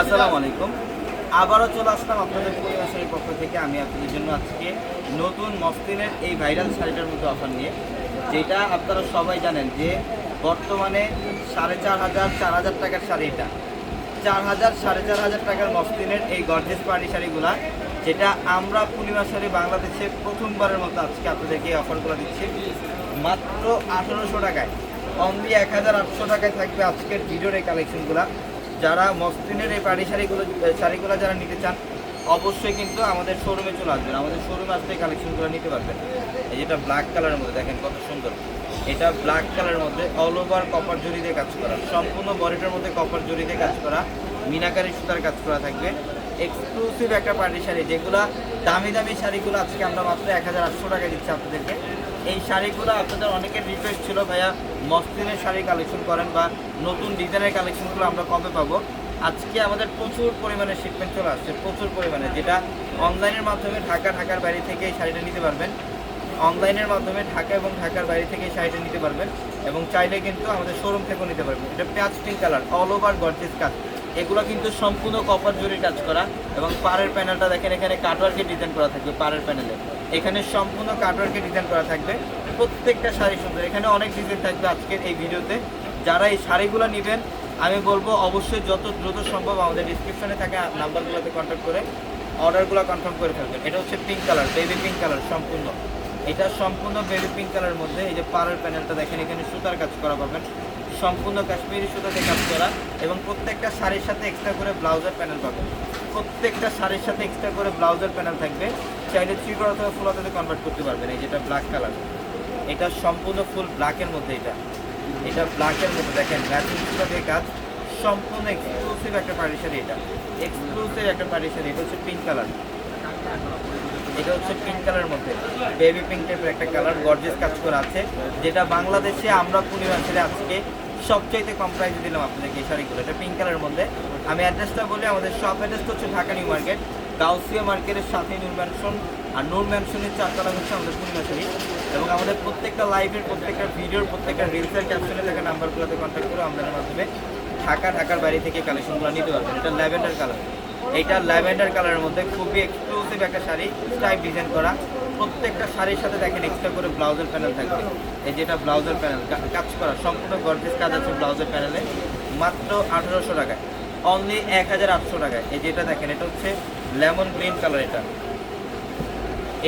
আসসালামু আলাইকুম। আবারও চলে আসলাম আপনাদের পরিবেশের পক্ষ থেকে। আমি আপনাদের জন্য আজকে নতুন মসলিনের এই ভাইরাল শাড়িটার মধ্যে অফার নিয়ে। যেটা আপনারা সবাই জানেন যে বর্তমানে সাড়ে চার হাজার চার হাজার টাকার শাড়ি এটা। চার হাজার, সাড়ে চার হাজার টাকার মসলিনের এই গর্জেস পার্টি শাড়িগুলা, যেটা আমরা পূর্ণিমা শাড়ি বাংলাদেশে প্রথমবারের মতো আজকে আপনাদেরকে এই অফারগুলো দিচ্ছি। মাত্র আঠারোশো টাকায়। অনলি এক হাজার আটশো টাকায় থাকবে আজকের ভিডিওর এই কালেকশনগুলো যারা মসলিনের এই পাড়ি শাড়িগুলো শাড়িগুলো যারা নিতে চান, অবশ্যই কিন্তু আমাদের শোরুমে চলে আসবেন। আমাদের শোরুমে আসতে কালেকশনগুলো নিতে পারবেন। এই যেটা ব্ল্যাক কালারের মধ্যে, দেখেন কত সুন্দর। এটা ব্ল্যাক কালারের মধ্যে অল ওভার কপার জরি দিয়ে কাজ করা। সম্পূর্ণ বডিটার মধ্যে কপার জরি দিয়ে কাজ করা। মিনাকারি সুতার কাজ করা থাকবে। এক্সক্লুসিভ একটা পার্টি শাড়ি, যেগুলো দামি দামি শাড়িগুলো আজকে আমরা মাত্র এক হাজার আটশো টাকায় দিচ্ছি আপনাদেরকে। এই শাড়িগুলো আপনাদের অনেকের রিকোয়েস্ট ছিল, ভাইয়া, মসলিনের শাড়ি কালেকশন করেন বা নতুন ডিজাইনের কালেকশনগুলো আমরা কবে পাবো? আজকে আমাদের প্রচুর পরিমাণে শিপমেন্ট চলে আসছে, প্রচুর পরিমাণে, যেটা অনলাইনের মাধ্যমে ঢাকা, ঢাকার বাইরে থেকে এই শাড়িটা নিতে পারবেন। অনলাইনের মাধ্যমে ঢাকা এবং ঢাকার বাইরে থেকে এই শাড়িটা নিতে পারবেন এবং চাইলে কিন্তু আমাদের শোরুম থেকেও নিতে পারবেন। এটা পেঁয়াজ pink colour all over gorgeous কাজ। এগুলো কিন্তু সম্পূর্ণ কপার জরির কাজ করা এবং পাড়ের প্যানেলটা দেখেন, এখানে কাটওয়ার্কের ডিজাইন করা থাকবে পাড়ের প্যানেলে এখানে সম্পূর্ণ কাটওয়ার্কের ডিজাইন করা থাকবে। প্রত্যেকটা শাড়ি সুন্দর। এখানে অনেক ডিজাইন থাকবে আজকের এই ভিডিওতে। যারা এই শাড়িগুলো নেবেন, আমি বলব অবশ্যই যত দ্রুত সম্ভব আমাদের ডিসক্রিপশনে থাকা নাম্বারগুলোতে কন্ট্যাক্ট করে অর্ডারগুলো কনফার্ম করে ফেলবেন। এটা হচ্ছে pink colour baby pink colour সম্পূর্ণ। এটা সম্পূর্ণ বেবি পিঙ্ক কালারের মধ্যে এই যে পাড়ের প্যানেলটা দেখেন, এখানে সুতার কাজ করা পাবেন। সম্পূর্ণ কাশ্মীরি সুতাতে কাজ করা এবং প্রত্যেকটা শাড়ির সাথে এক্সট্রা করে ব্লাউজের প্যানেল পাবেন। প্রত্যেকটা শাড়ির সাথে এক্সট্রা করে ব্লাউজের প্যানেল থাকবে। চাইলে থ্রি করা অথবা ফুল হাতাতে কনভার্ট করতে পারবেন, এই যেটা ব্ল্যাক কালার এটা সম্পূর্ণ ফুল ব্ল্যাকের মধ্যে এটা। এটা ব্ল্যাকের মধ্যে দেখেন ম্যাচিং সুতা দিয়ে কাজ। সম্পূর্ণ এক্সক্লুসিভ একটা পার্টি এটা। এক্সক্লুসিভ একটা পার্টি এটা হচ্ছে পিঙ্ক কালার এটা হচ্ছে পিঙ্ক কালারের মধ্যে। বেবি পিঙ্ক টাইপের একটা কালার গর্জেস কাজ করা আছে। যেটা বাংলাদেশে আমরা পূর্ণিমা ছেড়ে আজকে সবচাইতে কম প্রাইসে দিলাম আপনাদেরকে এই শাড়িগুলো। এটা পিঙ্ক কালারের মধ্যে। আমি অ্যাড্রেসটা বলি, আমাদের শপ অ্যাড্রেসটা হচ্ছে ঢাকা নিউ মার্কেট গাউসিয়া মার্কেটের সাথে নূর ম্যানশন আর নূর ম্যানশনের চারতলা হচ্ছে আমাদের পূর্ণিমা শাড়ি। এবং আমাদের প্রত্যেকটা লাইভের প্রত্যেকটা ভিডিওর প্রত্যেকটা রিলসের ক্যাপশনে থাকা নাম্বারগুলোতে কন্ট্যাক্ট করে আমাদের মাধ্যমে ঢাকা, ঢাকার বাইরে থেকে কালেকশনগুলো নিতে পারবেন। এটা ল্যাভেন্ডার কালার এইটা ল্যাভেন্ডার কালারের মধ্যে খুবই এক্সক্লুসিভ একটা শাড়ি স্টাইপ ডিজাইন করা। প্রত্যেকটা শাড়ির সাথে দেখেন এক্সট্রা করে ব্লাউজের প্যানেল থাকবে। এই যেটা ব্লাউজের প্যানেল কাজ করা, সম্পূর্ণ গর্জেস কাজ আছে ব্লাউজের প্যানেলে মাত্র আঠারোশো টাকায়। অনলি এক হাজার আটশো টাকায়। এই যেটা দেখেন, এটা হচ্ছে লেমন গ্রিন কালার এটা।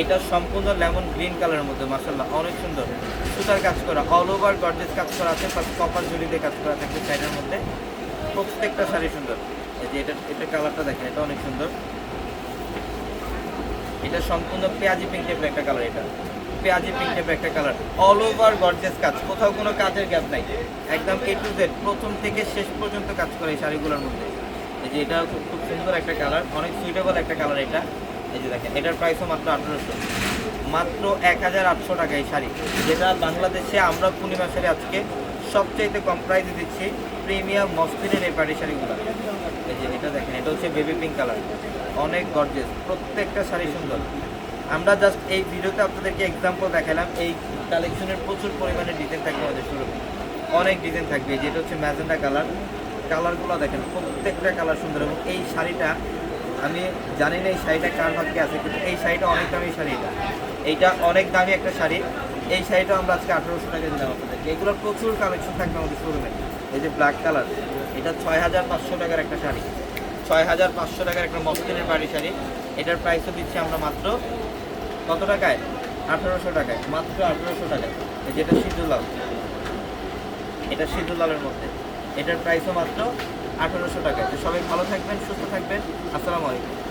এটা সম্পূর্ণ লেমন গ্রিন কালারের মধ্যে মাসাল্লাহ অনেক সুন্দর। সুতার কাজ করা অল ওভার গর্জেস কাজ করা আছে প্লাস কপার জুড়িতে কাজ করা থাকবে সাইডের মধ্যে। প্রত্যেকটা শাড়ি সুন্দর। এই যে এটা এটা কালারটা দেখেন, এটা অনেক সুন্দর। এটা সম্পূর্ণ পেঁয়াজি পিঙ্ক টাইপের একটা কালার এটা। পেঁয়াজি পিঙ্ক টাইপের একটা কালার অল ওভার গর্জেস কাজ। কোথাও কোনো কাজের গ্যাপ নাই। একদম এ টু জেড প্রথম থেকে শেষ পর্যন্ত কাজ করে এই শাড়িগুলোর মধ্যে। এই যে এটা খুব খুব সুন্দর একটা কালার অনেক সুইটেবল একটা কালার এটা। এই যে দেখেন, এটার প্রাইসও মাত্র আঠারোশো। মাত্র এক হাজার আটশো টাকা এই শাড়ি। যেটা বাংলাদেশে আমরা পূর্ণিমা শাড়ি আজকে সবচাইতে কম প্রাইসে দিচ্ছি প্রিমিয়াম মসলিনের এই শাড়িগুলো। এই যে এটা দেখেন, এটা হচ্ছে বেবি পিঙ্ক কালার অনেক গর্জেস প্রত্যেকটা শাড়ি সুন্দর। আমরা জাস্ট এই ভিডিওতে আপনাদেরকে এক্সাম্পল দেখালাম, এই কালেকশনের প্রচুর পরিমাণে ডিজাইন থাকবে আমাদের শুরু অনেক ডিজাইন থাকবে যেটা হচ্ছে ম্যাজেন্ডা কালার কালারগুলো দেখেন, প্রত্যেকটা কালার সুন্দর এবং এই শাড়িটা, আমি জানি না এই শাড়িটা কার ভাগ্যে আছে, কিন্তু এই শাড়িটা অনেক দামি শাড়ি এটা। এইটা অনেক দামি একটা শাড়ি। এই শাড়িটা আমরা আজকে আঠারোশো টাকা দিলাম আপনাদেরকে। এগুলোর প্রচুর কালেকশন থাকবে আমাদের শোরুমে এই যে ব্ল্যাক কালার এটা ছয় হাজার পাঁচশো টাকার একটা শাড়ি। ছয় হাজার পাঁচশো টাকার একটা মসলিনের বাড়ি শাড়ি। এটার প্রাইসও দিচ্ছি আমরা মাত্র কত টাকায়? আঠারোশো টাকায়। মাত্র আঠারোশো টাকায়। এই যেটা সিদ্ধু লাল। এটা সিদ্ধু লালের মধ্যে। এটার প্রাইসও মাত্র আঠারোশো টাকায়। তো সবাই ভালো থাকবেন, সুস্থ থাকবেন। আসসালামু আলাইকুম।